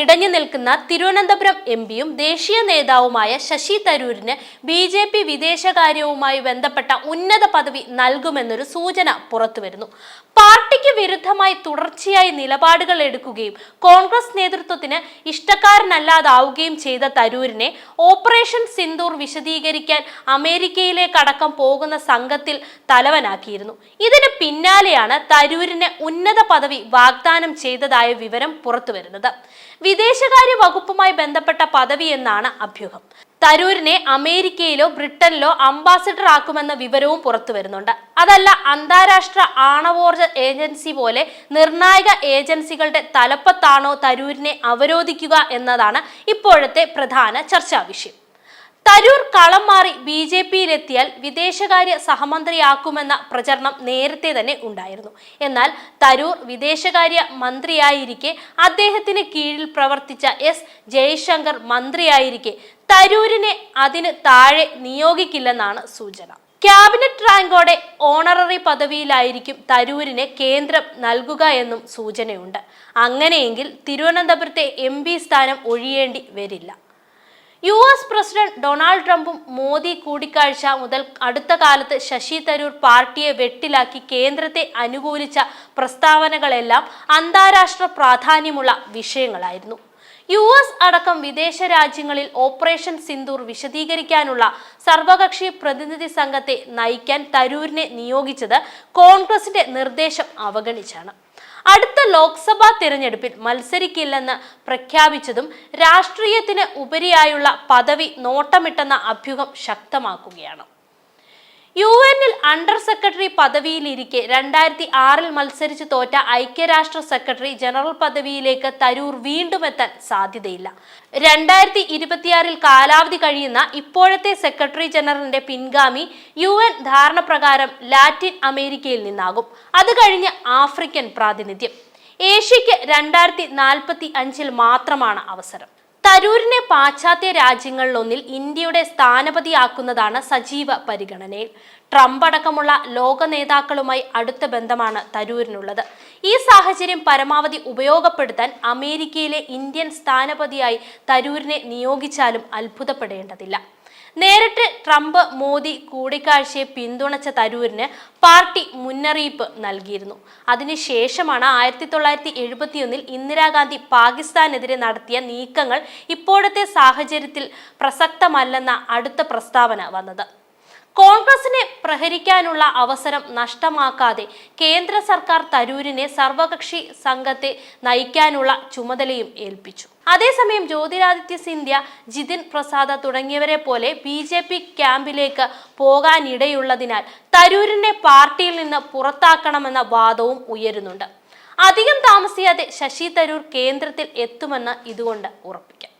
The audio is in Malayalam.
ഇടഞ്ഞു നിൽക്കുന്ന തിരുവനന്തപുരം എം പിയും ദേശീയ നേതാവുമായ ശശി തരൂരിന് ബി ജെ പി വിദേശകാര്യവുമായി ബന്ധപ്പെട്ട ഉന്നത പദവി നൽകുമെന്നൊരു സൂചന പുറത്തുവരുന്നു. പാർട്ടിക്ക് വിരുദ്ധമായി തുടർച്ചയായി നിലപാടുകൾ എടുക്കുകയും കോൺഗ്രസ് നേതൃത്വത്തിന് ഇഷ്ടക്കാരനല്ലാതാവുകയും ചെയ്ത തരൂരിനെ ഓപ്പറേഷൻ സിന്ദൂർ വിശദീകരിക്കാൻ അമേരിക്കയിലേക്കടക്കം പോകുന്ന സംഘത്തിൽ തലവനാക്കിയിരുന്നു. ഇതിന് പിന്നാലെയാണ് തരൂരിന് ഉന്നത പദവി വാഗ്ദാനം ചെയ്തതായ വിവരം പുറത്തുവരുന്നത്. വിദേശകാര്യ വകുപ്പുമായി ബന്ധപ്പെട്ട പദവി എന്നാണ് അഭ്യൂഹം. തരൂരിനെ അമേരിക്കയിലോ ബ്രിട്ടനിലോ അംബാസിഡർ ആക്കുമെന്ന വിവരവും പുറത്തു വരുന്നുണ്ട്. അതല്ല അന്താരാഷ്ട്ര ആണവോർജ ഏജൻസി പോലെ നിർണായക ഏജൻസികളുടെ തലപ്പത്താണോ തരൂരിനെ അവരോധിക്കുക എന്നതാണ് ഇപ്പോഴത്തെ പ്രധാന ചർച്ചാ വിഷയം. തരൂർ കളം മാറി ബി ജെ പിയിലെത്തിയാൽ വിദേശകാര്യ സഹമന്ത്രിയാക്കുമെന്ന പ്രചരണം നേരത്തെ തന്നെ ഉണ്ടായിരുന്നു. എന്നാൽ തരൂർ വിദേശകാര്യ മന്ത്രിയായിരിക്കെ അദ്ദേഹത്തിന് കീഴിൽ പ്രവർത്തിച്ച എസ് ജയശങ്കർ മന്ത്രിയായിരിക്കെ തരൂരിനെ അതിന് താഴെ നിയോഗിക്കില്ലെന്നാണ് സൂചന. ക്യാബിനറ്റ് റാങ്കോടെ ഓണററി പദവിയിലായിരിക്കും തരൂരിന് കേന്ദ്രം നൽകുക എന്നും സൂചനയുണ്ട്. അങ്ങനെയെങ്കിൽ തിരുവനന്തപുരത്തെ എം സ്ഥാനം ഒഴിയേണ്ടി വരില്ല. യു എസ് പ്രസിഡന്റ് ഡൊണാൾഡ് ട്രംപും മോദി കൂടിക്കാഴ്ച മുതൽ അടുത്ത കാലത്ത് ശശി തരൂർ പാർട്ടിയെ വെട്ടിലാക്കി കേന്ദ്രത്തെ അനുകൂലിച്ച പ്രസ്താവനകളെല്ലാം അന്താരാഷ്ട്ര പ്രാധാന്യമുള്ള വിഷയങ്ങളായിരുന്നു. യു എസ് അടക്കം വിദേശ രാജ്യങ്ങളിൽ ഓപ്പറേഷൻ സിന്ദൂർ വിശദീകരിക്കാനുള്ള സർവകക്ഷി പ്രതിനിധി സംഘത്തെ നയിക്കാൻ തരൂരിനെ നിയോഗിച്ചത് കോൺഗ്രസിന്റെ നിർദ്ദേശം അവഗണിച്ചാണ്. അടുത്ത ലോക്സഭാ തിരഞ്ഞെടുപ്പിൽ മത്സരിക്കില്ലെന്ന് പ്രഖ്യാപിച്ചതും രാഷ്ട്രീയത്തിന് ഉപരിയായുള്ള പദവി നോട്ടമിട്ടെന്ന അഭ്യൂഹം ശക്തമാക്കുകയാണ്. യു എന്നിൽ അണ്ടർ സെക്രട്ടറി പദവിയിലിരിക്കെ രണ്ടായിരത്തി ആറിൽ മത്സരിച്ച് തോറ്റ ഐക്യരാഷ്ട്ര സെക്രട്ടറി ജനറൽ പദവിയിലേക്ക് തരൂർ വീണ്ടും എത്താൻ സാധ്യതയില്ല. രണ്ടായിരത്തി ഇരുപത്തിയാറിൽ കാലാവധി കഴിയുന്ന ഇപ്പോഴത്തെ സെക്രട്ടറി ജനറലിന്റെ പിൻഗാമി യു എൻ ധാരണ പ്രകാരം ലാറ്റിൻ അമേരിക്കയിൽ നിന്നാകും. അത് കഴിഞ്ഞ് ആഫ്രിക്കൻ പ്രാതിനിധ്യം. ഏഷ്യയ്ക്ക് രണ്ടായിരത്തി നാൽപ്പത്തി അഞ്ചിൽ മാത്രമാണ് അവസരം. തരൂരിനെ പാശ്ചാത്യ രാജ്യങ്ങളിലൊന്നിൽ ഇന്ത്യയുടെ സ്ഥാനപതിയാക്കുന്നതാണ് സജീവ പരിഗണനയിൽ. ട്രംപ് അടക്കമുള്ള ലോക നേതാക്കളുമായി അടുത്ത ബന്ധമാണ് തരൂരിനുള്ളത്. ഈ സാഹചര്യം പരമാവധി ഉപയോഗപ്പെടുത്താൻ അമേരിക്കയിലെ ഇന്ത്യൻ സ്ഥാനപതിയായി തരൂരിനെ നിയോഗിച്ചാലും അത്ഭുതപ്പെടേണ്ടതില്ല. നേരിട്ട് ട്രംപ് മോദി കൂടിക്കാഴ്ചയെ പിന്തുണച്ച തരൂരിന് പാർട്ടി മുന്നറിയിപ്പ് നൽകിയിരുന്നു. അതിനുശേഷമാണ് ആയിരത്തി തൊള്ളായിരത്തി എഴുപത്തിയൊന്നിൽ ഇന്ദിരാഗാന്ധി പാകിസ്ഥാനെതിരെ നടത്തിയ നീക്കങ്ങൾ ഇപ്പോഴത്തെ സാഹചര്യത്തിൽ പ്രസക്തമല്ലെന്ന അടുത്ത പ്രസ്താവന വന്നത്. കോൺഗ്രസിനെ പ്രഹരിക്കാനുള്ള അവസരം നഷ്ടമാക്കാതെ കേന്ദ്ര സർക്കാർ തരൂരിനെ സർവകക്ഷി സംഘത്തെ നയിക്കാനുള്ള ചുമതലയും ഏൽപ്പിച്ചു. അതേസമയം ജ്യോതിരാദിത്യ സിന്ധ്യ ജിതിൻ പ്രസാദ തുടങ്ങിയവരെ പോലെ ബി ജെ പി ക്യാമ്പിലേക്ക് പോകാനിടയുള്ളതിനാൽ തരൂരിനെ പാർട്ടിയിൽ നിന്ന് പുറത്താക്കണമെന്ന വാദവും ഉയരുന്നുണ്ട്. അധികം താമസിയാതെ ശശി തരൂർ കേന്ദ്രത്തിൽ എത്തുമെന്ന് ഇതുകൊണ്ട് ഉറപ്പിക്കാം.